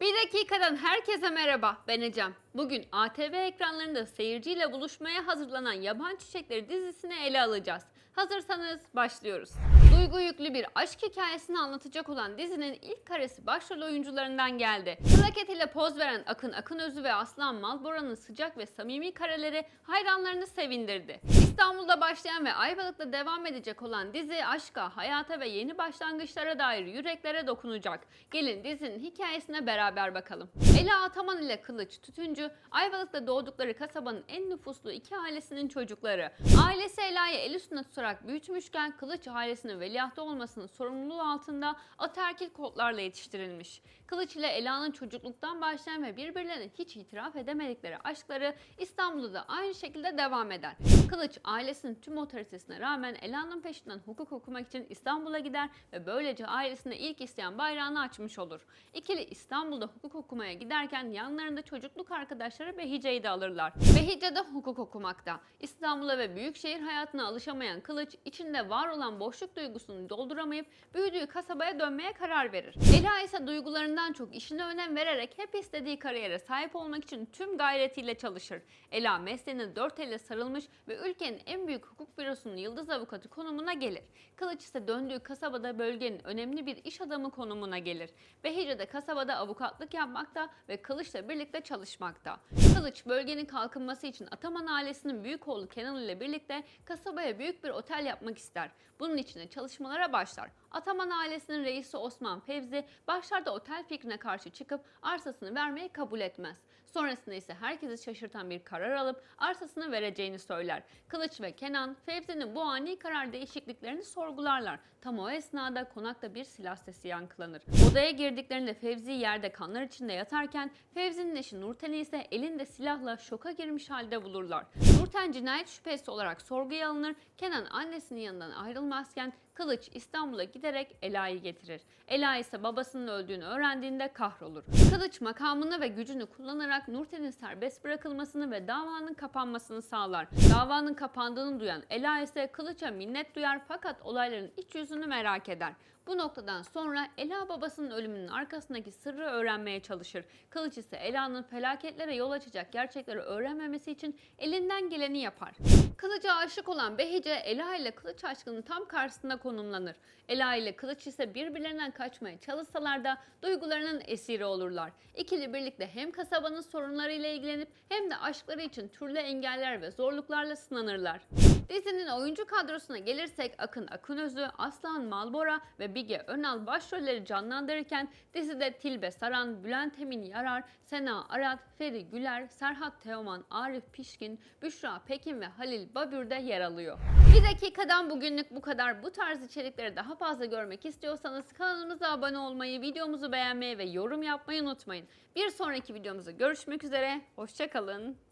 Bir dakikadan herkese merhaba, ben Ecem. Bugün ATV ekranlarında seyirciyle buluşmaya hazırlanan Yaban Çiçekleri dizisini ele alacağız. Hazırsanız başlıyoruz. Duygu yüklü bir aşk hikayesini anlatacak olan dizinin ilk karesi başrol oyuncularından geldi. Plaket ile poz veren Akın Akınözü ve Aslan Malbora'nın sıcak ve samimi kareleri hayranlarını sevindirdi. İstanbul'da başlayan ve Ayvalık'ta devam edecek olan dizi aşka, hayata ve yeni başlangıçlara dair yüreklere dokunacak. Gelin dizinin hikayesine beraber bakalım. Ela Ataman ile Kılıç Tütüncü, Ayvalık'ta doğdukları kasabanın en nüfuslu iki ailesinin çocukları. Ailesi Ela'yı el üstüne tutarak büyütmüşken Kılıç ailesinin veliahtı olmasının sorumluluğu altında ataerkil kodlarla yetiştirilmiş. Kılıç ile Ela'nın çocukluktan başlayan ve birbirlerine hiç itiraf edemedikleri aşkları İstanbul'da da aynı şekilde devam eder. Kılıç ailesinin tüm otoritesine rağmen Ela'nın peşinden hukuk okumak için İstanbul'a gider ve böylece ailesine ilk isteyen bayrağını açmış olur. İkili İstanbul'da hukuk okumaya giderken yanlarında çocukluk arkadaşları Behice'yi de alırlar. Behice de hukuk okumakta. İstanbul'a ve büyük şehir hayatına alışamayan Kılıç içinde var olan boşluk duygusunu dolduramayıp büyüdüğü kasabaya dönmeye karar verir. Ela ise duygularından çok işine önem vererek hep istediği kariyere sahip olmak için tüm gayretiyle çalışır. Ela mesleğine dört elle sarılmış ve ülkenin en büyük hukuk bürosunun yıldız avukatı konumuna gelir. Kılıç ise döndüğü kasabada bölgenin önemli bir iş adamı konumuna gelir. Behice de kasabada avukatlık yapmakta ve Kılıç'la birlikte çalışmakta. Kılıç bölgenin kalkınması için Ataman ailesinin büyük oğlu Kenan ile birlikte kasabaya büyük bir otel yapmak ister. Bunun için de çalışmalara başlar. Ataman ailesinin reisi Osman Fevzi başlarda otel fikrine karşı çıkıp arsasını vermeyi kabul etmez. Sonrasında ise herkesi şaşırtan bir karar alıp arsasını vereceğini söyler. Kılıç ve Kenan Fevzi'nin bu ani karar değişikliklerini sorgularlar. Tam o esnada konakta bir silah sesi yankılanır. Odaya girdiklerinde Fevzi yerde kanlar içinde yatarken Fevzi'nin eşi Nurten'i ise elinde silahla şoka girmiş halde bulurlar. Nurten cinayet şüphesi olarak sorguya alınır. Kenan annesinin yanından ayrılmazken Kılıç İstanbul'a giderek Ela'yı getirir. Ela ise babasının öldüğünü öğrendiğinde kahrolur. Kılıç makamını ve gücünü kullanarak Nurten'in serbest bırakılmasını ve davanın kapanmasını sağlar. Davanın kapandığını duyan Ela ise Kılıç'a minnet duyar fakat olayların iç yüzünü merak eder. Bu noktadan sonra Ela babasının ölümünün arkasındaki sırrı öğrenmeye çalışır. Kılıç ise Ela'nın felaketlere yol açacak gerçekleri öğrenmemesi için elinden geleni yapar. Kılıç'a aşık olan Behice Ela ile Kılıç aşkının tam karşısında konumlanır. Ela ile Kılıç ise birbirlerinden kaçmaya çalışsalar da duygularının esiri olurlar. İkili birlikte hem kasabanın sorunlarıyla ilgilenip hem de aşkları için türlü engeller ve zorluklarla sınanırlar. Dizinin oyuncu kadrosuna gelirsek Akın Akınözü, Aslan Malbora ve Bige Önal başrolleri canlandırırken dizide Tilbe Saran, Bülent Emin Yarar, Sena Arat, Feri Güler, Serhat Teoman, Arif Pişkin, Büşra Pekin ve Halil Babür de yer alıyor. Bir dakikadan bugünlük bu kadar. Bu tarz içerikleri daha fazla görmek istiyorsanız kanalımıza abone olmayı, videomuzu beğenmeyi ve yorum yapmayı unutmayın. Bir sonraki videomuzda görüşmek üzere. Hoşçakalın.